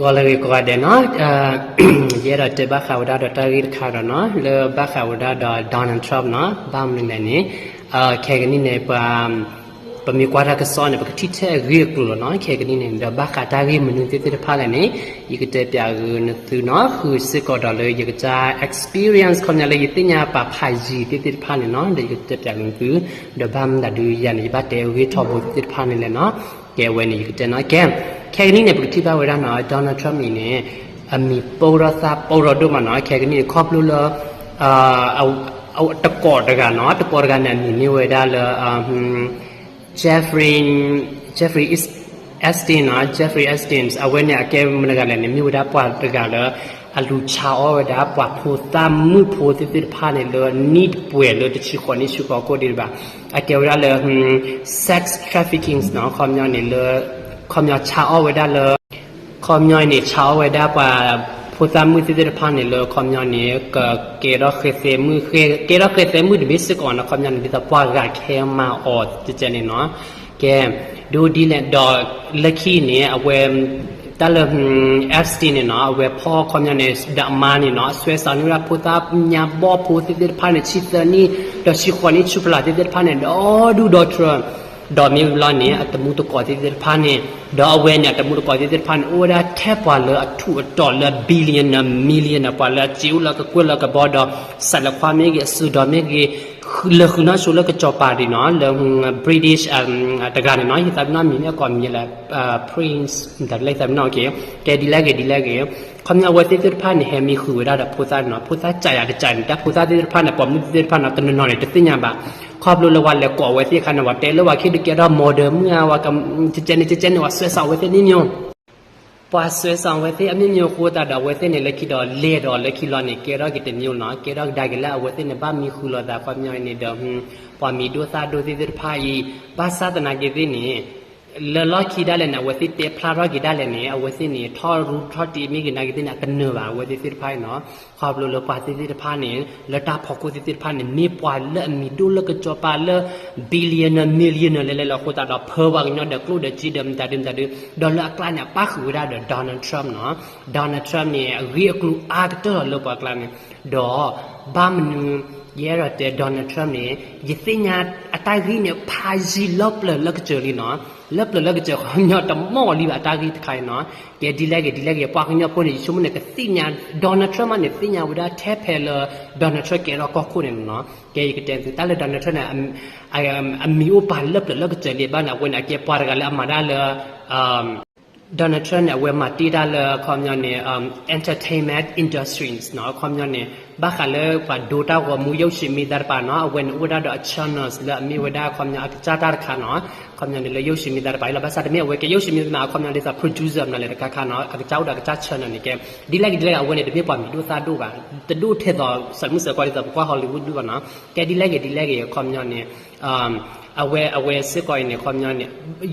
ဝလဝေကောဒေနော်အဲရတဲ့ဘခဝဒါဒတာရီခါရနော်လေဘခဝဒါဒဒေါနန်ထရပ်နော်ဘာမနင်းနေအဲခေကနိနေပမ်ပမေကွာရကစောနေပကတိတဲ့ရီကလိုနော်ခေကနိနေဒဘခတာရီမနင်းတဲ့တဲ့ဖာလည်းနေယကတဲ့ပြာကနသူနော်ခုစစ်ကောတော်လေယကကြ experience ခဏလေယတင်ညာပါဖိုင်ကြီးတဲ့တဲ့ဖာလည်းနော်ဒီကတဲ့ပြာကနသူဒဘမ်ဒဒူယန်ဘတ်တဲ့ဝေထောဘတဲ့ဖာလည်းနော် แต่เปียกนึกตัวเนาะคือสึกก็ดอเลยอีกจะ experience คนเนี่ยเลยติญาปะพายจีติดพาเนี่ยเนาะเดี๋ยวจะเปียกนึกตัวเดี๋ยวบ้ามดาดูยันอีบัดเดี๋ยววิทอบุติดพาเนี่ย အလူချာအောဒါပွားဖိုတမ်မှုဖိုတိတိဖာနေလောနိဒပွေလောတချီခေါနိရှုကောကိုဒီဘာအတေဝရလော sex trafficking နော်ခေါမျောနေလောခေါမျောချာအောဒါလောခေါမျောနေချာအောဒါပွားဖိုတမ်မှုတိတိဖာနေလောခေါမျောနေကကေရခေသေမှုခေကေရခေသေမှုဒီစကောနခေါမျောနေဒီပွားရခဲမာအောတချေနေနော်ကဲဒူဒီနဲ့ဒေါ်လက်ခီနေအဝဲ တလဟင် FST နေနော်ဝက်ဖောခွန်ညာနေဒမာနေနော်ဆွဲဆောင်ရပူတာညာဘောပူတိတိဖာနေချစ်တနီတရှိခွန်နီချူပလာတိတိဖာနေတော့ဒူဒေါ်ထရဒေါ်မီလာနေအတမှုတကောတိတိဖာနေဒေါ်အဝဲနေအတမှုတကောတိတိဖာနေအိုဒါထက်ပါလအထူအတော်လဘီလီယံနာမီလီယံပါလချီူလာကကွလကဘောဒါဆလခွာမေကြီးဆူဒေါ်မေကြီး คือเลคือนะสุลก็จอปาดีเนาะเลง British อ่าตะการเนาะที่ตามนามีเนี่ยก่อนมีแหละเอ่อ Prince แต่เลยตามนาโอเคแกดีแลกดีแลกคําเนี่ยว่าที่ติพันเนี่ยมีคือว่าดพุทธเนาะพุทธใจอ่ะใจแต่พุทธที่ติพันเนี่ยปอมที่ติพันน่ะตนนอนเนี่ยติญาบะครอบรู้ละวันแล้วก่อไว้ที่คันว่าแต่ละว่าคิดเกี่ยวกับโมเดิร์นเมื่อว่ากับเจเนเจเนว่าเสื้อสาวไว้ที่นี่เนี่ย ပွာဆွဲဆောင်ဝဲသေးအမြင့်မျိုးခိုးတာတော့ဝဲသေးနေလက်ခိတော့လေတော့လက်ခိလောနေကေတော့ကတမျိုးနော်ကေတော့ဒါကလည်းဝဲသေးနေဗမီခူလောတာဖမြောင်းနေတော့ဟွန်းပွာမီဒိုသာဒိုသေးတဲ့ဖာကြီးဘာသာတနာကေသေးနေ လလောခိဒါလည်းနဝဲသေးတဲ့ဖလာရောကိဒါလည်းနေအဝဲသေးနေထောရူထောတီမိကနာကေသေးနေကနေပါဝဲသေးတဲ့ဖာနော်ခေါပလိုလပွာသေးတဲ့ဖာနေလတာဖောက်ကိုသေးတဲ့ဖာနေနေပွာလက်မီဒိုလကကြောပါလဘီလီယံမီလီယံလဲလဲလောခိုတာတော့ဖောဝါညော့တဲ့ကလုတဲ့ဂျီဒမ်တာဒမ်တာဒဒေါ်လာကလာညာပါခူရာဒေါ်နယ်ထရမ့်နော်ဒေါ်နယ်ထရမ့်နေရီအကလူအာကတော်လောပါကလာနေဒေါ်ဘာမနူ ရဲရတဲ့ဒေါ်နယ်ထရမ့်နေယသိညာအတိုင်းကြီးနေဖာဂျီလော့ပလလကချလီနော်လော့ပလလကချခညော့တမော်လီပါအတိုင်းကြီးခိုင်နော်ကဲဒီလက်ကဒီလက်ကေပွားခညော့ပိုနေရှုမနေကသိညာဒေါ်နယ်ထရမ့်နေသိညာဝဒထဲဖဲလဒေါ်နယ်ထရကေတော့ကောခုနေနော်ကဲကတဲ့တလည်းဒေါ်နယ်ထရနဲ့အအမီအိုပါလော့ပလလကချလီဘာနာဝင်အကေပွားရကလည်းအမဒါလအမ် Donald Trump เนี่ยเวมาตีได้เลยคอมยอนเนี่ย entertainment industry เนาะคอมยอนเนี่ยบ้าขเลยกว่าดูได้ว่ามูยชิมีดารปาเนาะเวนอุดาดอ channels เลยมีเวดาคอมยอนอภิจาดารคาเนาะคอมยอนเลยยชิมีดารปาแล้วภาษาเมียเวกยชิมีนาคอมยอนเลยสั producer นั่นเลยกะคาเนาะอภิจาดากะจา channel นี่แกดีแลกดีแลกเวเนี่ยเดมีปามีดูซาดูกะตะดูเทดอสมุสกว่าเลยสักว่าฮอลลีวูดดูกะเนาะแกดีแลกดีแลกคอมยอนเนี่ย နေခေါမျောနေ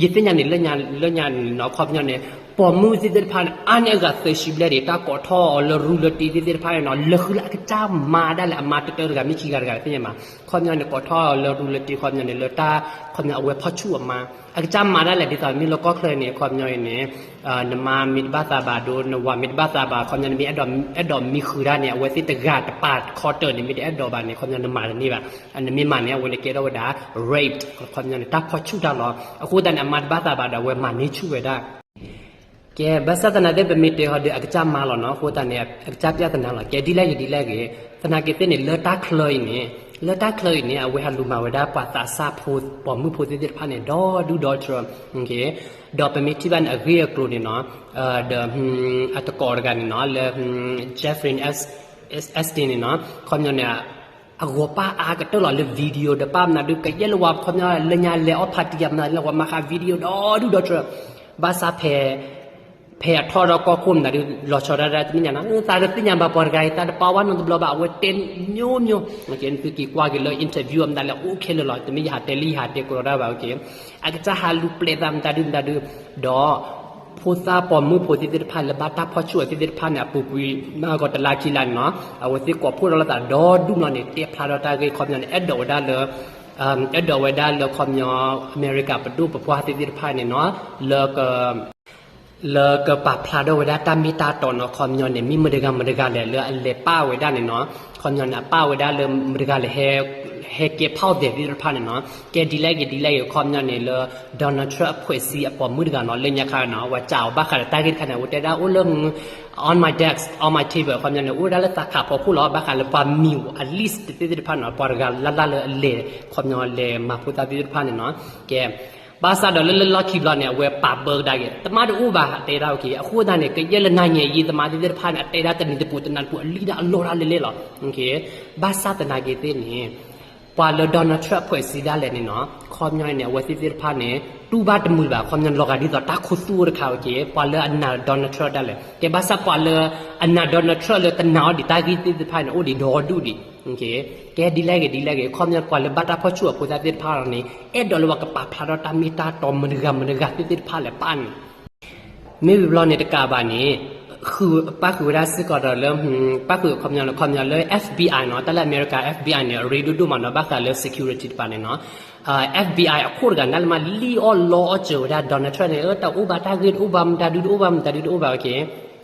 ရစ်ညာနေလက်ညာလက်ညာနော်ခေါမျောနေ ပေါ်မှုစစ်တဲ့ဖာအန်ကသရှိဘလက်တာကောထောလရူလတီတဲ့ဖာနော်လခလာကချာမာဒါလအမတတော်ကမိချီကရကတဲ့မှာခေါမျောနေကောထောလရူလတီခေါမျောနေလတာခေါမျောအဝဲဖချူအမအကချာမာဒါလည်းဒီတော်မီလကောခလနေခေါမျောနေအာနမမစ်ဘာသာဘာဒိုနဝမစ်ဘာသာဘာခေါမျောနေမီအဒေါ်အဒေါ်မီခူရာနေအဝဲစစ်တကတပါခေါ်တော်နေမီတဲ့အဒေါ်ဘာနေခေါမျောနေမာနေပါအနမီမာနေဝဲလေကေတော့ဒါ raped ခေါမျောနေတာဖချူတာလောအခုတန်အမတ်ဘာသာဘာဒဝဲမာနေချူဝဲဒါ ကဲဘသတနာတဲ့ပမီတေဟောဒီအကကြမာလောနော်ခိုတန်နေအကကြပြတနာလောကဲဒီလိုက်ဒီလိုက်ကေသနာကေတဲ့နေလတာခလိုင်းနေလတာခလိုင်းနေအဝဲဟာလူမာဝဒါပါတာစာဖိုပေါ်မှုဖိုတဲ့ဖာနေဒေါ်ဒူဒေါ်ထရโอเคဒေါ်ပမီတီဘန်အဂရီကလိုနေနော်အာဒအတကောကန်နော်လေဂျက်ဖရင်အက်စ်အက်စတင်နော်ခေါမျောနေအဂောပါအာကတော်လဗီဒီယိုဒပမ်နာဒုကယလဝခေါမျောလညာလေအဖတ်တယမ်နာလဝမခဗီဒီယိုဒေါ်ဒူဒေါ်ထရဘာစာဖဲ เพยทอรก็คุมนะดิลอชอระระนี่นะตาดติญาบาปอร์ไกตาดปาวันนบลบาเวเตนญูญูมาเกนคือกีกว่ากิลอินเทอร์วิวอันดาละโอเคลลอตมีหาเตลีหาเตกรดาบาโอเคอักจะหาลูเปลดามตาดิมตาดิดอพูซาปอมมูโพติติพันและบาตาพอช่วยติติพันเนี่ยปุกวีมากกว่าตลาดกีฬาเนาะเอาไว้สิกว่าพูดเราแต่ดอดุนอนเนี่ยเตียพลาดตาเกยคอมเนี่ยเอ็ดดอดาเลยเอ็ดดอเวดาเลยคอมเนี่ยอเมริกาประตูประพวาติติพันเนี่ยเนาะเลิก le ke pa plado weda ta mi ta to no khom nyon ne mi mdega mdega le le le pa weda ne no khom nyon na pa weda le mdega le he he ke phao de vi pha ne no ke di lai ke di lai khom nyon ne le donald trump ဖွဲ့စည်းအပေါ်မဒ ega no le nya kha no wa chao ba kha ta ge kha na weda da o le on my desk on my table ခမ်ညနေဦးရလက်တာခါပေါ်ဖူလောဘခါလပါမီ at least တိတိဖာနော်ပေါ်ဂလာလာလေခမ်ညလေမဖူတာတိတိဖာနော်ကဲ ဘာသာတော့လလလခိဘလနဲ့ဝဲပါဘဒါရဲ့တမတူဥပါတေရာကီအခုဒါနဲ့ကရလနိုင်ရဲ့ဤတမတိတိဖာနဲ့တေရာတနိတပူတနန်ပူအလီဒါအလောရာလေလေလောโอเคဘာသာတနာကေတေနေ ပွာလဒေါ်နယ်ထရဖွဲ့စီဒါလည်းနေနော်ခေါ်မြိုင်းနဲ့ဝက်စီတိဖာနဲ့တူဘာတမူပါခေါ်မြိုင်းလောကဒီတော့တာခုဆူရခါကေပွာလအနာဒေါ်နယ်ထရဒါလည်းကေဘာသာပွာလအနာဒေါ်နယ်ထရလည်းတနာဒီတာဂီတိဖာနဲ့အိုဒီဒေါ်ဒူဒီโอเคကဲဒီလိုက်ဒီလိုက်ခေါ်မြိုင်းပွာလဘတာဖချူပူဇာတိဖာနေအဲ့ဒေါ်လဝကပဖာတော့တမီတာတော်မနဂမနဂတိတိဖာလည်းပန် မေဘလနဲ့တကပါနေคือป้า คือเวลาซื้อก็เริ่มป้าคือความยาวความยาวเลย FBI เนาะแต่ละอเมริกา FBI เนี่ยรีดูดูมันเนาะบ้าคือเลย security ปานเนาะอ่า FBI အခုကนั่นมาลีออลอเจอได้ดอนนัทเนี่ยเออตาอุบาตากินอุบามตาดูอุบามตาดูอุบาโอเค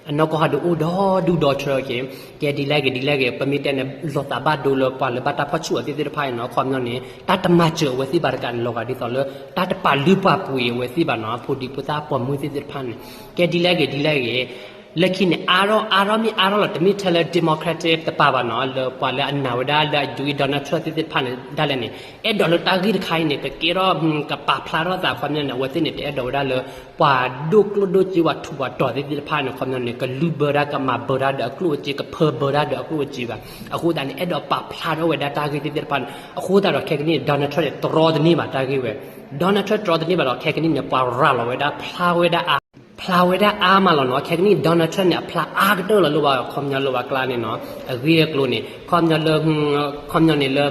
အနောက်ကဟာဒူဒေါ်ဒူဒေါ်ချရကေကဲဒီလိုက်ကဒီလိုက်ကပမီတန်လောတာဘတ်ဒူလောပါလဘတာဖချူအတိတိဖိုင်နော်ခွန်ညနေတတ်မချဝစီဘာကန်လောကဒီတော်လတတ်ပါလူပပူဝစီဘာနော်ဖူဒီပတာပမွေတိတိဖန်ကဲဒီလိုက်ကဒီလိုက်က လက်ခိနေအာရောအာရောမီအာရောလတမီထလဒီမိုကရက်တစ်တပါပါနော်လောပါလအနာဝဒါလာဒူဒေါ်နယ်ထရတ်တိဖန်ဒါလည်းနေအဲဒေါ်လတာဂီခိုင်နေကကေရောကပါဖလာရောတာခွန်ညနေဝစီနေတဲ့ဒေါ်ဒါလပွာဒုကလဒိုချီဝတ်ထူဝတ်တော်တိတိဖန်ခွန်ညနေကလူဘရာကမဘရာဒကလူချီကဖဘရာဒက လူချီပါအခုတန်အဲဒေါ်ပါဖလာရောဝဒါတာဂီတိတိဖန်အခုတာတော့ခေကနီဒေါ်နယ်ထရတ်တော်ဒနီမှာတာဂီဝဲဒေါ်နယ်ထရတ်တော်ဒနီမှာတော့ခေကနီနေပါရာလောဝဒါဖလာဝဒါဖလာဝဒအာမလောနော်ခေကနီဒေါ်နယ်ထရန့်เนี่ยဖလာအာကတောလလောပါခွန်ညလောပါကလာနေနော်အဂီယကလိုနေခွန်ညလောခွန်ညနေလော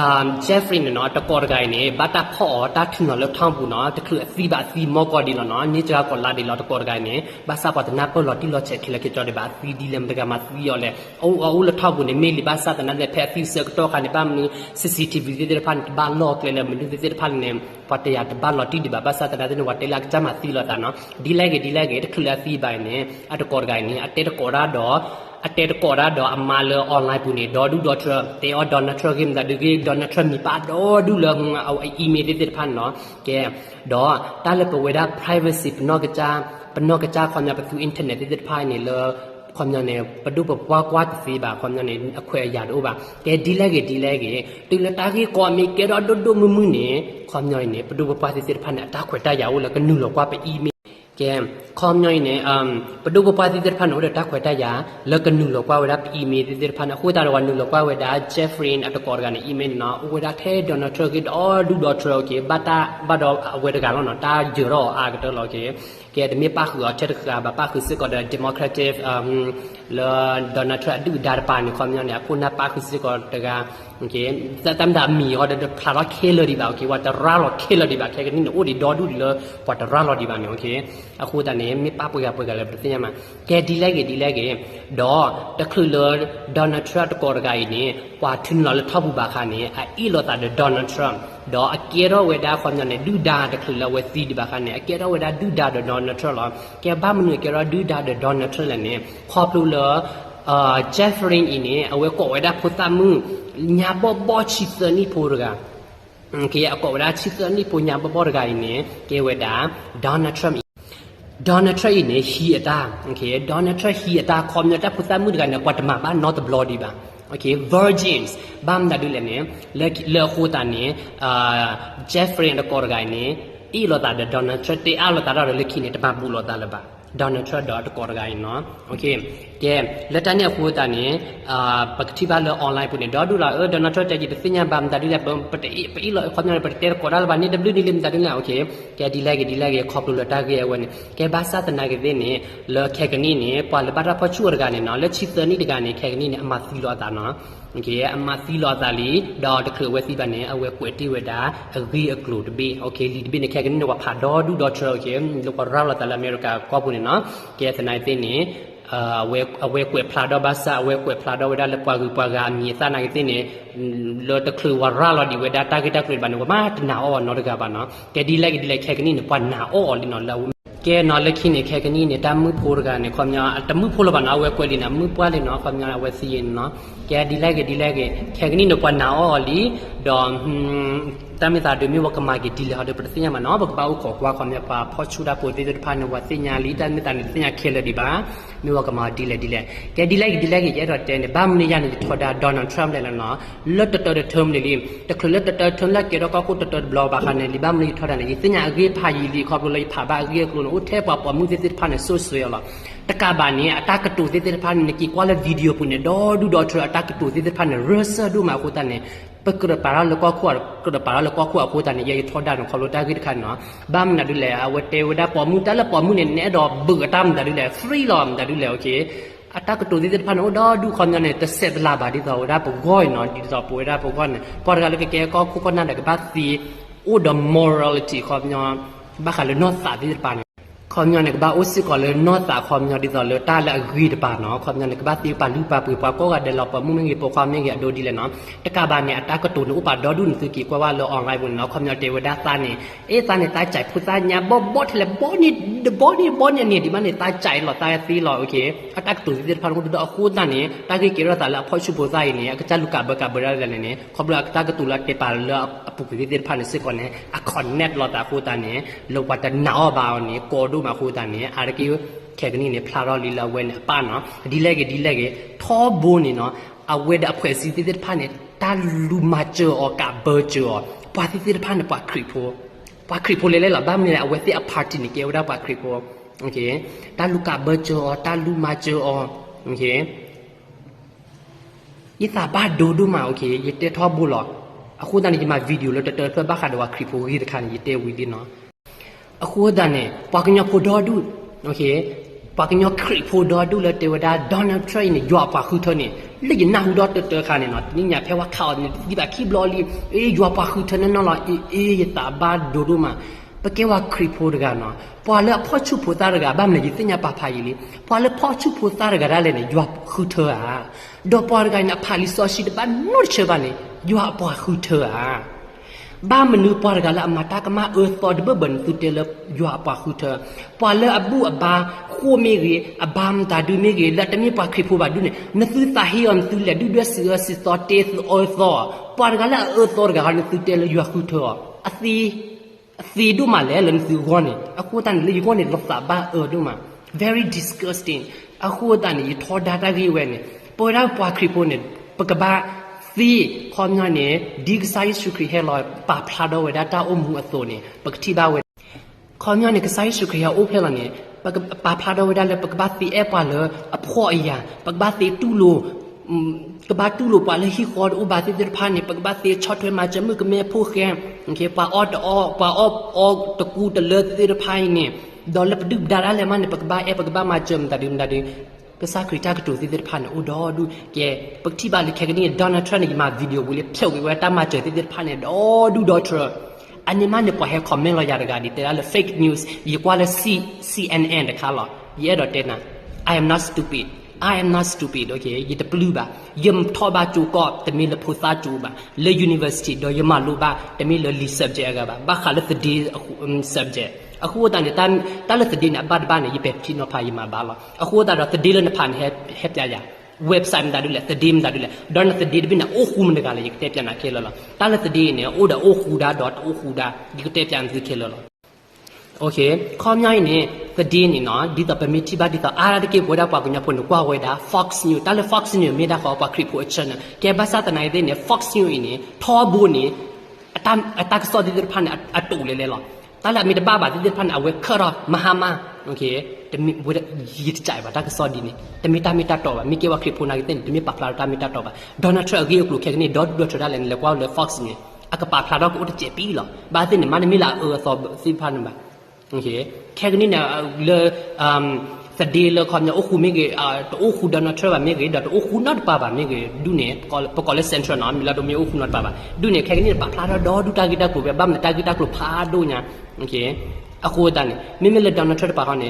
အာဂျက်ဖရီနော်တကော်ဂိုင်နေဘတာဖော့တာထနော်လောထောင်းဘူးနော်တခုအစီပါစီမောကော်ဒီလောနော်ညချာကောလာဒီလောတကော်ဂိုင်နေဘာစာပတ်နာပေါ်လော်တီလောချက်ခလကေကြော်ဒီပါစီဒီလမ်ဒကမစီယောလေအိုအိုလထောက်ဘူးနေမေလီဘာစာတနနဲ့ဖက်ဖီစကတော့ကနေပါမနူ CCTV ဒီဖန်ဘာလော့ကလေမနူဒီဖန်နေပတ်တရတဘာလော်တီဒီဘာဘာစာတနတဲ့ဝတ်တေလာချမစီလောတာနော်ဒီလိုက်ဒီလိုက်တခုလာစီပိုင်နေအတကော်ဂိုင်နေအတဲတကော်ရာတော့ အတဲကောရာတော့အမာလောအွန်လိုင်းပူနေဒေါ်ဒူဒေါ်ထရတေအော်ဒေါ်နထရဂိမ်ဒါဒီဂေဒေါ်နထရမီပါဒေါ်ဒူလောငါအော်အီမေးလ်တစ်ဖန်နော်ကဲဒေါ်တာလပဝေဒါ privacy ပနောကကြပနောကကြခွန်ရပသူ internet တစ်ဖိုင်နေလောခွန်ရနေပဒုပပွားကွာစီပါခွန်ရနေအခွဲရတို့ပါကဲဒီလက်ကေဒီလက်ကေတူလတာကြီးကောမီကဲတော့ဒုဒုမမှုနေခွန်ရနေပဒုပပွားစီစစ်ဖန်အတာခွဲတရရဝလကနုလောကွာပအီမေး ကဲခေါမညိုင်းနေအမ်ပဒုကပတိတဲ့ဖန်တို့တက်ခွဲတရလကနုလောကွာဝဒပီမီတဲ့ဖန်အခုတာလောနုလောကွာဝဒဂျက်ဖရင်အတကောကနေအီးမေးလ်နော်ဝဒထဲဒေါ်နယ်ထရဂစ်အော်ဒူဒေါ်ထရကေဘတာဘဒေါ်ဝဒကလောနော်တာဂျေရောအာကတလောကေကဲဒမီပါခူအချက်ခါဘပါခူစကောဒဒီမိုကရက်တစ်အမ်လောဒေါ်နယ်ထရဒူဒါပန်ခေါမညိုင်းနေခုနပါခူစကောတက okay tam da mi ho da phara khelo di ba okay wa ta ra lo khelo di ba khe ni o di do du di lo wa ta ra lo di ba mi okay a khu ta ne mi pa pu ya pu ga le pr tin ya ma ke di lai ge di lai ge do ta khlu lo donald trump ko ga i ni wa thin lo le tha bu ba kha ni a i lo ta de donald trump တော့အကေရောဝေဒါခွန်နဲ့ဒူဒါတခုလဝစီဒီဘာခနဲ့အကေရောဝေဒါဒူဒါဒေါ်နထရလကေဘာမနုကေရောဒူဒါဒေါ်နထရလနဲ့ခေါပလူလ အာဂျက်ဖရင်းအင်းနေအဝဲကောဝေဒါဖုတာမှုညာဘောဘောချီစနီဖိုရကကေအကောဝေဒါချီစနီဖိုညာဘောဘောရဂိုင်နေကေဝေဒါဒေါ်နယ်ထရမ် Donald Trump ne hi ata okay Donald Trump hi ata khom ta phuta mu ga na kwat ma ba not bloody ba okay virgins bam da du le ne le le khu ta ne uh Jeffrey and kor ga ne i lo ta Donald Trump te a lo ta ra le khi ne ta ba bu lo ta la ba Donald Trump dot kor ga no okay ကဲလက်တနဲ့ခိုးတာနေအာပကတိပါလအွန်လိုင်းပုန်ဒေါ်ဒူလာဒေါ်နထရတက်ကြီးပညာဘမ်တာဒီလက်ပပတိပီလခေါ်နေပတေကောဒါလဘာနေဒဘလူဒီလင်တာဒီလာโอเคကဲဒီလိုက်ကဒီလိုက်ကခေါပလူလတာကဲဝနေကဲဘာသာတနာကတဲ့နေလခဲကနီနေပွာလဘာတာဖချူရကနေနော်လက်ချီတနီတကနေခဲကနီနေအမသီလောတာနော်โอเคအမသီလောတာလီဒေါ်တခဝဲစီပါနေအဝဲကွယ်တိဝဲတာအဂီအကလူတဘေโอเคလီတဘေနေခဲကနီနေဝဖာဒေါ်ဒူဒေါ်ထရโอเคလောကရာလာတလာအမေရိကကောပုနေ နော်ကဲတနိုင်တဲ့နေအဝဲအဝဲကွယ်ဖလာတော့ဘာစာအဝဲကွယ်ဖလာတော့ဝဒါလပွားကူပွားကမြေသနာကတဲ့နေလောတခလူဝရလာဒီဝဒါတာဂက်တာကလဘာနဝမတနာအောနော်တကဘာနော်ကဲဒီလိုက်ကဒီလိုက်ခဲကနီနပွားနာအောလီနော်လာကကဲနော်လက်ခိနေခဲကနီနေတမှုဖိုးရကနေခွန်များတမှုဖိုးလဘာနာဝဲကွက်လီနာမှုပွားလေနော်ခွန်များဝဲစီရင်နော်ကဲဒီလိုက်ကဒီလိုက်ကခဲကနီနပွားနာအော်လီဒေါ်တမီတာဒမီဝကမာကီဒီလာဒပစညာမနော်ဘကပါဥခေါ်ခွာခွန်များပါဖောချူတာပိုတေတဖာနဝစညာလီတမီတာနေစညာခဲလဒီပါမီဝကမာဒီလေဒီလေကဲဒီလိုက်ဒီလိုက်ကရဲ့တော့တဲနေဘာမနေရနေထော်တာဒေါ်နယ်ထရမ်လေနော်လွတ်တတော်တဲ့ term လေလီတခလတ်တတော်ထုံလက်ကေတော့ကောတတော်ဘလောဘာခနဲ့လီဘာမနေထော်တာနေစညာအကြီးဖာယီလီခေါပလိုလိုက်ဖာဘာအကြီးကလို့ဦးထဲပါပေါ်မှုတေတဖာနေဆိုဆွေလာတကဘာနေအတကတူတေတဖာနေကီကွာလဗီဒီယိုပုနေဒေါ်ဒူဒေါ်ထရအတကတူတေတဖာနေရဆဒူမာကိုတန်နေ ပကရပါရလကောခွာကရပါရလကောခွာကိုတန်နေရေထော်ဒါနခေါ်လို့တာဂိတခါနော်ဘာမနာဒူလေအဝတေဝဒပေါ်မှုတလပေါ်မှုနေနေတော့ဘဂတမ်ဒါဒူလေ free lom ဒါဒူလေ okay အတကတူဒီဖာနိုဒါဒူခွန်နေတဆက်လာပါဒီတော့ဒါပဂိုင်းနော်ဒီတော့ပွေဒါပဂိုင်းပေါ်ကလည်းကဲကောခုကနာကဘာစီ ou the morality ခေါမျောဘာခလနောစာဒီပန် ခေါမျောနေကဘာအိုစီကလေနောစာခေါမျောဒီတော့လေတာလက်အဂရီတပါနော်ခေါမျောနေကဘာတီပါလူပါပွေပါကောကတဲ့လောက်ပမှုမငေပေါ်ခေါမငေအဒိုဒီလေနော်တကဘာနေအတကတူနုပါဒေါ်ဒုန်စကီကွာဝါလော online ဘုနော်ခေါမျောတေဝဒါစာနေအေးစာနေတာကြိုက်ဖူစာညာဘောဘောထလေဘောနီဒဘောနီဘောနီနေဒီမနေတာကြိုက်လောတာသီလောโอเคအတကတူဒီဖာကိုဒအခုတန်နေတာကိကေရတာလာဖောချူပိုဆိုင်နေအကချလူကဘကဘရရနေခေါဘလအတကတူလာကေပါလအပုကိဒီဖာနေစကောနေအခွန်နက်လောတာခိုတန်နေလောပတနာအောဘာနေကောဒု မခိုတန်နေအာရကီခဲကနီနေဖလာရောလီလာဝဲနေအပနော်ဒီလက်ကဒီလက်ကထောဘိုးနေနော်အဝဲဒအဖွဲစီတိတိဖာနေတာလူမချောကဘချောပွာတိတိဖာနေပွာခရီဖိုပွာခရီဖိုလေလေလာဘာမနေအဝဲတိအပါတီနေကေဝဒါပွာခရီဖိုโอเคတာလူကဘချောတာလူမချောโอเคယတာဘာဒိုဒူမာโอเคယတေထောဘူလောအခုတန်ဒီမှာဗီဒီယိုလို့တတော်ထွက်ဘာခါတော့ခရီဖိုရီတခါနေတေဝီဒီနော် အခုတန်နေပွာကညဖိုဒေါ်ဒူโอเคပွာကညခရီဖိုဒေါ်ဒူလတေဝဒါဒေါ်နယ်ထရိန်နေရွာပါခုထနေလေနာဟူဒေါ်တတခါနေနော်နိညာဖဲဝါခေါနေဒီပါခိဘလော်လီအေးရွာပါခုထနေနော်လာအေးအေးယတာဘာဒိုဒူမာပကေဝါခရီဖိုဒကနော်ပွာလေဖောချူဖိုတာရကဘာမလဲဒီညာပါဖာယီလီပွာလေဖောချူဖိုတာရကရလဲနေရွာခုထအာဒေါ်ပွာရကနဖာလီဆိုရှိတဘာနုချေဘာနေရွာပွာခုထ အာဘာမနုပွာရကလာအမတာကမအသောဒဘဘန်သူတေလရွာပွာခုထပွာလေအဘူအဘာခိုမီရီအဘမ်တာဒူမီရီလက်တမီပွာခရီဖိုဘာဒူနေနသူတာဟီအန်သူလက်ဒူဒစီစီတော်တေသအောသောပွာရကလာအသောရကနသူတေလရွာခုထအသီစီဒူမလဲလန်စီဂွန်နေအခုတန်လေဂွန်နေလောစာဘာအဒူမ very disgusting အခုတ ตีพร้อมงานเนี่ยดีกไซส์สุครีเฮลอยปาพลาดเวดาตาอมหัวโซเนี่ยปกติบาเวคอนงานเนี่ยกไซส์สุครีเฮโอเพลเนี่ยปกปาพลาดเวดาเลยปกบาตีแอปาเลยอพออียาปกบาตีตูโลกบาตูโลปาเลยฮีคอดอุบาติเดพานเนี่ยปกบาตีช็อตเวมาจะมือกเมพูแคมโอเคปาออดออปาออออตะกูตะเลิศเดพานเนี่ยดอลลปดึกดาราเลยมันปกบาเอปกบามาจมตะดิมตะดิม ပစာခရီတာကတူတိတိဖာနေအိုဒေါ်ဒူကဲပကတိပါလေခဲကနေဒေါ်နယ်ထရန့်နေမှာဗီဒီယိုဘူးလေဖြုတ်ပြီးဝဲတာမှာချတိတိဖာနေဒေါ်ဒူဒေါ်ထရအနိမန်ပွားဟဲ comment လာရတာကဒီတဲလေ fake news ဒီကွာလေ C CNN တခါလာရဲတော့တဲနာ I am not stupid I am not stupid okay ယတပလူပါယမ်ထောပါကျူကောတမီလဖူစာကျူပါလေ university တော့ယမလူပါတမီလလီ subject ကပါဘာခါလသဒီ subject အခုတန်တန်တလသဒီနဘတ်ဘာနေယပေတီနောဖာယမဘာလာအခုတန်သဒီလနဖန်ဟက်ဟက်ပြရ website ဒါဒူလေသဒီမဒါဒူလေဒေါ်နသဒီဘိနအိုခုမနကလေယကတဲ့ โอเคข้อมีนี่ก็ดีนี่เนาะดีต่อเป็นมิติบ้าดีต่ออาราดิเก็บวัดปากุญญาพนุกว่าวัดา Fox News แต่ละ Fox News ไม่ได้ขอปากคลิปหัวชนะแกภาษาตนายเดนเนี่ย Fox News นี่ทอบุนี่อตามอตากสอดิเดพันอตุเลยเลยหรอแต่ละมีแต่บ้าบาดิเดพันเอาไว้เคราะมหามาโอเคแต่มีวัดยีดใจว่าตากสอดินี่แต่มีตามีตาต่อว่ามีเกี่ยวกับคลิปหัวนักเต้นแต่มีปากลาตามีตาต่อว่าโดนัทเทรลกี้กลุ่มแค่นี้ดอทดอทได้เลยแล้วก็เลย Fox นี่อากาศปากลาดอกอุตเจ็บปีหรอบ้าเต้นเนี่ยมันไม่ละเออสอบสิพันแบบ နေအကပါဖလာတော့ကိုတကျေပြီးလောဘာတဲ့နေမနမီလာအောသောစီဖန်ပါ okay kagni na le um sa de le khom nya okhu me ge to okhu da na treva me ge da to okhu not pa ba me ge du ne ko ko le central na mi la do me okhu not pa ba du ne kagni pa phla da do du ta gi ta ko be ba me ta gi ta ko pha do nya okay akhu da ne me me le da na treva pa ha ne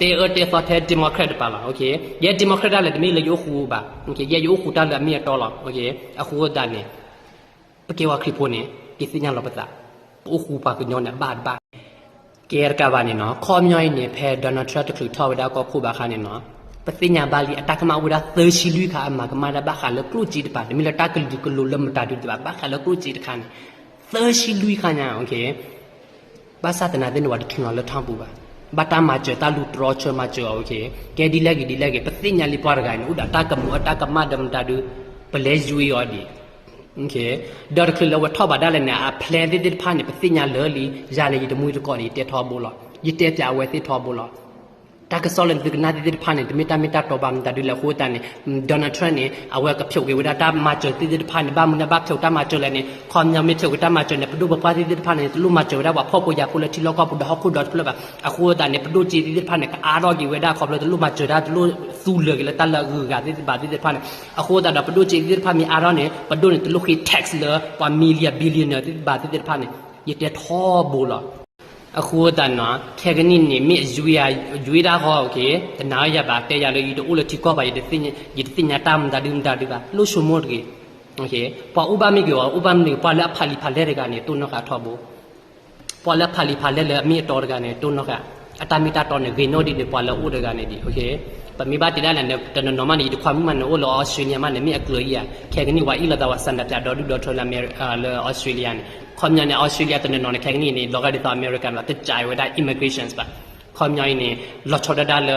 တေအတေဖတ်တဲ့ဒီမိုကရက်ပါလားโอเคရဲ့ဒီမိုကရက်လည်းဒီမေလေယိုခူပါโอเคရဲ့ယိုခူတာလည်းမြေတော်လားโอเคအခုဒါနေပကေဝခရီပိုနေဒီစညာလောပတာအိုခူပါကညောနေဘာဘာ เกียร์กาบานี่เนาะข้อมย่อยเนี่ยแพ้ดอนัลด์ทรัมป์ตะคลุทอวดาก็คู่บาคานี่เนาะปฏิญญาบาลีอัตกมาวดาเตชิลุยคามากมาดาบาคาเลกรูจีดปามิลตากลดิกลุลมตาดุดบาบาคาเลกรูจีดคันเตชิลุยคานะโอเคภาษาตนาเดนวัดคิงเอาเลทําปูบาบัตามาเจอตาลุตรอเชมาเจอโอเคแกดีแลกดีแลกปฏิญญาลิปารกันอุดาตากมูอัตกมาดมตาดุเปเลจุยอดี ကဲဒီလက်ကြီးဒီလက်ကြီးပသိညာလီပွားရကိုင်ဥဒါတာကမူအတကမဒမ်တာဒူပလဲယူယောဒီ okay ဒေါ်ကလဝထောပါဒါလည်းနာဖလဲတဲ့တဲ့ဖာနေပသိညာလော်လီရလေဒီတမွေးတကောနေတက်ထောဘောလောယတဲပြဝဲသိထောဘောလော တာကဆောလန်ဒီကနာဒီဖာနေတမီတာမီတာတော့ဘာမတာဒီလခိုးတန်နေဒေါ်နယ်ထရန့်နေအဝဲကဖြုတ်ကေဝဒတာမချတိဒီဖာနေဘာမနဘာဖြုတ်တာမချလဲနေခေါမြမီဖြုတ်တာမချနေပဒုဘပါဒီဒီဖာနေလူမချဒါဘဖောက်ကိုရကိုလတီလောကပဒဟခုဒတ်ပလဘအခုတန်နေပဒုချီဒီဖာနေအာရောကြီးဝဒခေါပလလူမချဒါလူသူလကလတလကူကဒီဘာဒီဖာနေအခုတန်ပဒုချီဒီဖာမီအာရောနေပဒုနေတလူခိ tax လပမီလီယာဘီလီယံဒီဘာဒီဖာနေယတဲ့ထောဘောလား အခုတန်နော်ခေကနိနေမိယူရယူရဟောโอเคတနာရပါတဲ့ရလို့ဒီအိုလတီကောပါရတဲ့သိညဒီသိညာတမ်ဒါဒင်းဒါဒီပါလို့ရှုမော့ကေโอเคပဥပမိကောဥပမိပလာဖာလီဖာလဲရကနေတုနခထောဘောပလာဖာလီဖာလဲလဲအမိတော်ကနေတုနခအတမီတာတော်နေဂေနိုဒီနေပလာဥဒကနေဒီโอเค ပမိဘတိလာလည်းတနနော်မနီဒီခွာမှုမနော်လောအော်စတြေးလျမနဲ့မိအကလီယာခေကနိဝါအီလာဒဝဆန်ဒပြဒေါ်ဒူဒေါ်ထလာမေအော်စတြေးလျနေခွန်မြန်နေအော်စတြေးလျတနနော်နေခေကနိနေလောကဒီတာအမေရိကန်မှာတကြိုင်ဝဒါ immigrations ပါခွန်မြန်နေလောချောဒဒါလ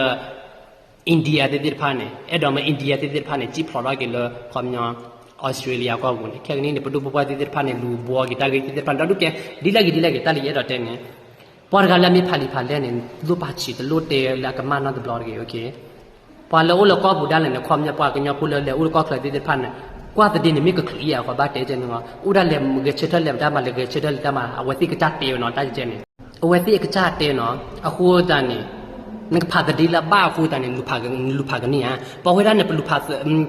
အိန္ဒိယတဲ့တဲ့ဖာနေအဲ့တော့မအိန္ဒိယတဲ့တဲ့ဖာနေကြည့်ဖလော်ကေလခွန်မြန်ဩစတြေးလျကောဝင်ခေကနိနေပဒုပပတဲ့တဲ့ဖာနေလူဘောဂီတာဂီတဲ့ဖာတော့ကဲဒီလာဂီဒီလာဂီတာလီရတော့တဲ့နေပေါ်ကလာမီဖာလီဖာလဲနေလူပါချီတလို့တဲလာကမနာဒဘလော့ဂီโอเค ปาละอุละก็บูดาละเนี่ยความเนี่ยปากันยาพูดเลยอุละก็คลายติดพันเนี่ยกว่าตะดินมีก็เคลียร์กว่าบาดเจนเนาะอุดาเลมเกเชตเลมดามาเลเกเชตเลดามาอวติกจัดเตียวเนาะตาเจนเนี่ยอวติกจัดเตียวเนาะอะคูตานี่นึกพาตะดีละบ้าคูตานี่ลูพากันลูพากันนี่ฮะพอเวลาเนี่ยปลูพา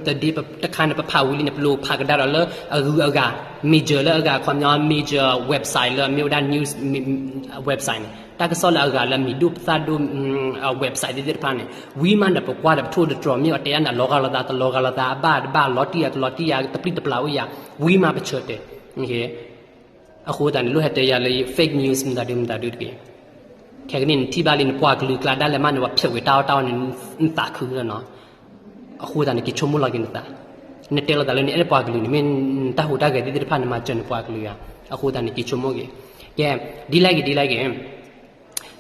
ตะดีปตะคานปะพาวิลิเนี่ยปลูพากันได้แล้วอะรูอะกาเมเจอร์ละอะกาความยอมเมเจอร์เว็บไซต์ละมีดานิวส์เว็บไซต์เนี่ย အခုတန်လူဟတဲ့ရလေ fake news မဒါဒုမဒါဒုကေခဲကနင်တီဘာလင်ပွားကလူကလာဒါလည်းမနဝဖြက်ဝေတောက်တောက်နေတာခူးနော်အခုတန်ကိချုံမလာကိနတာနေတဲ့လာဒါလည်းအဲ့ပွားကလူနေမင်းတာဟူတာကဒီတဲ့ဖာနေမှာကျန်ပွားကလူရအခုတန်ကိချုံမောကေကဲဒီလိုက်ဒီလိုက်ကေ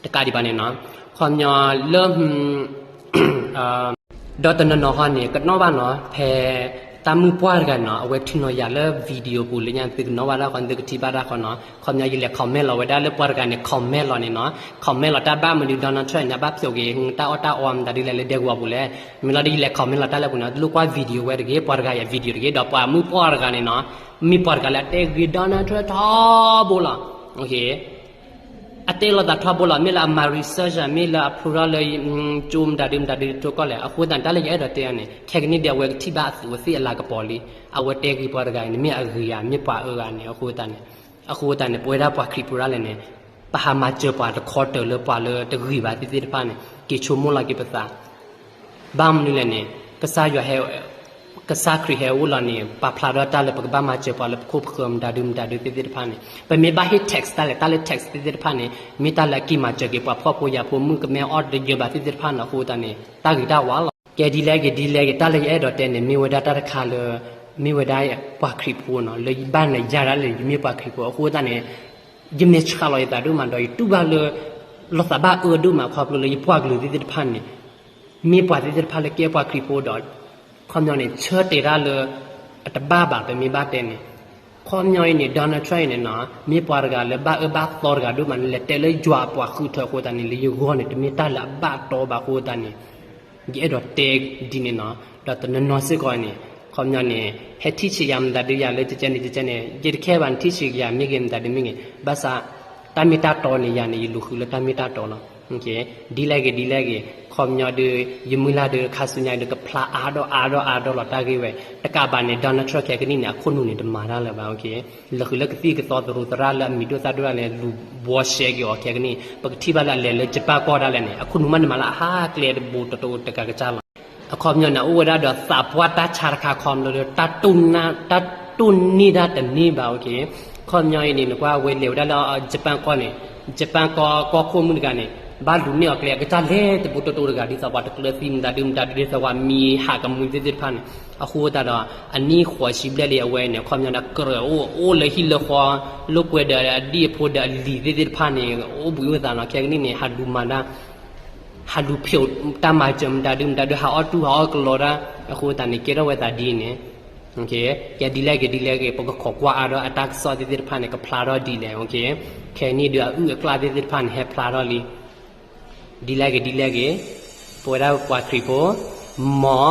တကာဒီပါနေနော်ခွန်ညာ lâm à đó tên nó hoa này cái nó ba nó phè ta mu qua cái nó ở web nó ya le video bu le nyang tik nó ba la kon tik ti ba ra kon nó kon nya yile comment lo we da le qua cái này comment lo này nó comment lo ta ba mu di don trend nya ba pyo ge ta o ta om da di le le de gwa bu le mi la di le comment lo ta le bu na lu qua video we de qua cái ya video ge da pa mu qua cái này nó mi qua cái la te ge don trend tha bu la okay အတေလတာထဘလာမေလာမာရီဆာဂျာမေလာဖူရာလေဂျုံဒါဒင်ဒါဒီတိုကလေအခုတန်တလေရတဲ့တဲ့နေခေကနိတဲ့ဝက်တိဘာဝစီအလာကပေါ်လီအဝတေကီပေါ်ဂိုင်းမေအဂီယာမေပါအောကနေအခုတန်အခုတန်ပွေရာပွားခရီပူရာလေနေပဟာမချပွားတခေါ်တယ်လပွားလေတဂီဘာတိတိဖာနေကေချုံမလာကေပစာဘမ်နီလေနေကစားရဟဲ ကစားခရီဟဲဝလာနေပပလာရတာလေပကဘာမချပွားလေခုပခုမ်ဒါဒုမ်ဒါဒုတိတိဖာနေပမေဘာဟိ text တာလေတာလေ text တိတိဖာနေမိတာလကီမချကေပွားဖော့ဖို့ရဖို့မှုကမဲ order ကြဘာတိတိဖာနဟိုတနေတာဂီတာဝါလာကဲဒီလေကဒီလေကတာလေအဲ့တော့တဲ့နေမေဝဒတာတခါလေမေဝဒရဲ့ပွားခရီဖူနော်လေဘာနေကြရလေမေပွားခရီဖူအခုတနေဂျမစ်ခါလောရတာဒုမန်တော့တူဘာလေလောသဘာအဒုမခေါပလို့လေပွားကလူတိတိဖာနေမေပွားတိတိဖာလေကေပွားခရီဖူတော့ ခွန်ညောနေချတေရလေအတဘာဘာပဲမိဘတဲ့နေခွန်ညောနေဒေါ်နယ်ထရန့်နေနော်မိပွားကလည်းဘာအဘာတော်ကဒုမန်လေတဲလေကြွားပွားခုထခိုတနေလေယောဂောနေတမိတလာဘာတော်ဘာခိုတနေဒီအဲ့တော့တဲဒီနေနော်တော့တနနော်စစ်ကောနေခွန်ညောနေဟက်တိချီယမ်ဒါဒီရလေချချနေချချနေဒီခဲဘန်တိချီရမိကင်ဒါဒီမိငယ်ဘာသာတမီတာတော်နေရနေလူခုလေတမီတာတော်နော် โอเคဒီလိုက်ကေဒီလိုက်ကေခေါမညောde yumula de khasunya de kapla ado ado ado la ta ge we taka ba ne donald trump ke kini na khonu ne de ma ra la ba okay lak lak ti ke to ru tra la mi do ta do la lu bo she ge o ke kini pa thi ba la le le japa ko da le ne akhunu man ma la ha clear de bu to to ta ka cha la အခေါ်မြောနာဥဝရဒသပွားတချာခါခေါမလို့တတုနာတတုနိဒတနိပါโอเคခေါ်မြောရင်ဒီကွာဝေလေဒါတော့ဂျပန်ကောနေ ဂျပန်ကောကောခုမှုကနေ ဘာလူနေအကလေကကြလေတပုတတိုကဒီစပါတကလစီမဒါဒုံဒါဒီစဝါမီဟာကမှုတိတိဖန်အခုတတော့အနီခွာရှိပလက်လေအဝဲနေခွန်မြနာကရအိုအိုလေဟီလခွာလုကွေဒါဒီဖိုဒါလီတိတိဖန်နေအိုဘူးဝဒနာခဲကနေနေဟာလူမာနာဟာလူဖြုတ်တမကြမ်ဒါဒုံဒါဒဟာအော်တူဟာကလောရာအခုတန်ကေရဝဲတာဒီနေ okay ကဲဒီလိုက်ကဒီလိုက်ကပကခေါကွာအရအတက်ဆောဒီဒီဖာနေကဖလာတော့ဒီလေ okay ခဲနီဒီအူကလာဒီဒီဖာနေဟဖလာတော့လီ ဒီလိုက်ကဒီလိုက်ကပေါ်တော့ကွာခရီပိုမော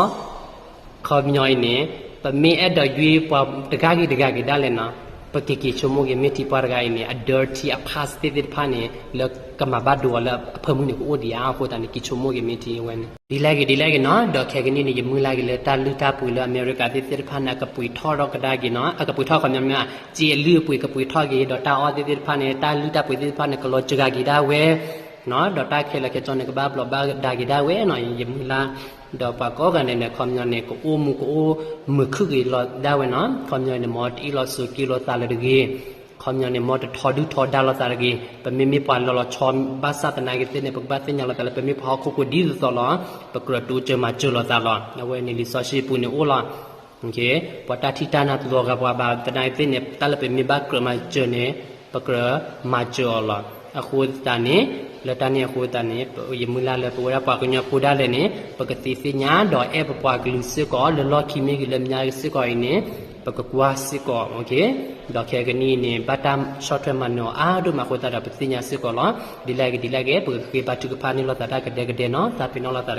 ခေါမြိုင်းနေပမေအဲ့တော့ရွေးပွားတကားကြီးတကားကြီးဒါလည်းနော်ပကကိချုံမိုကမေတီပါရဂိုင်းနေအဒร์တီအဖာစတိဒီဖာနေလကမဘတ်ဒိုလအဖမှုနေကိုဒီအားကိုတန်ကိချုံမိုကမေတီဝဲနေဒီလိုက်ကဒီလိုက်ကနော်ဒေါ်ခဲကနီနေမူလာကလေတာလူတာပူလအမေရိကတိတိဖာနာကပွေထော်တော့ကဒါကြီးနော်အကပွေထော်ခမြမြဂျီလူပွေကပွေထော်ကြီးဒေါ်တာအော်တိတိဖာနေတာလူတာပွေတိဖာနေကလောချဂကြီးဒါဝဲ နော်ဒေါ်တာခဲလကေချောနေကဘာဘလဘာဒါကြီးဒါဝဲနော်ယမူလာဒေါ်ပါကောကနေနေခမြနေကိုအိုမူကိုအိုမခုကြီးလောဒါဝဲနော်ခမြနေမော်တီလောဆူကီလောတာလကြီးခမြနေမော်တထော်ဒူထော်ဒါလောတာကြီးပမေမေပါလောလောချောဘာသာတနာကြီးတဲ့နေပကဘာတင်ညာလောတာပမေဖောက်ခုကိုဒီသောလောပကရတူချမချလောတာလောနဝဲနေလီဆောရှိပူနေအိုလာ okay ပတာတိတနာသူလောကဘဘာတနိုင်တဲ့နေတလပမေဘကရမချနေပကရမချောလာ အခုတန်နေလတန်နေအခုတန်နေယမူလာလေပဝရပါကညပူဒါလည်းနေပကတိစညာတော့အပပွားကလူစကောလလောခိမေကလမြာစကောင်းနေပကကွာစကော okay တော့ခေကနီနေဘတ်တမ် short term မနောအာဒုမခိုတာပတိညာစကောလောဒီလိုက်ကဒီလိုက်ကပကကေပါတုကဖာနေလောတာကတဲ့ကတဲ့နော်တာပင်လောတာ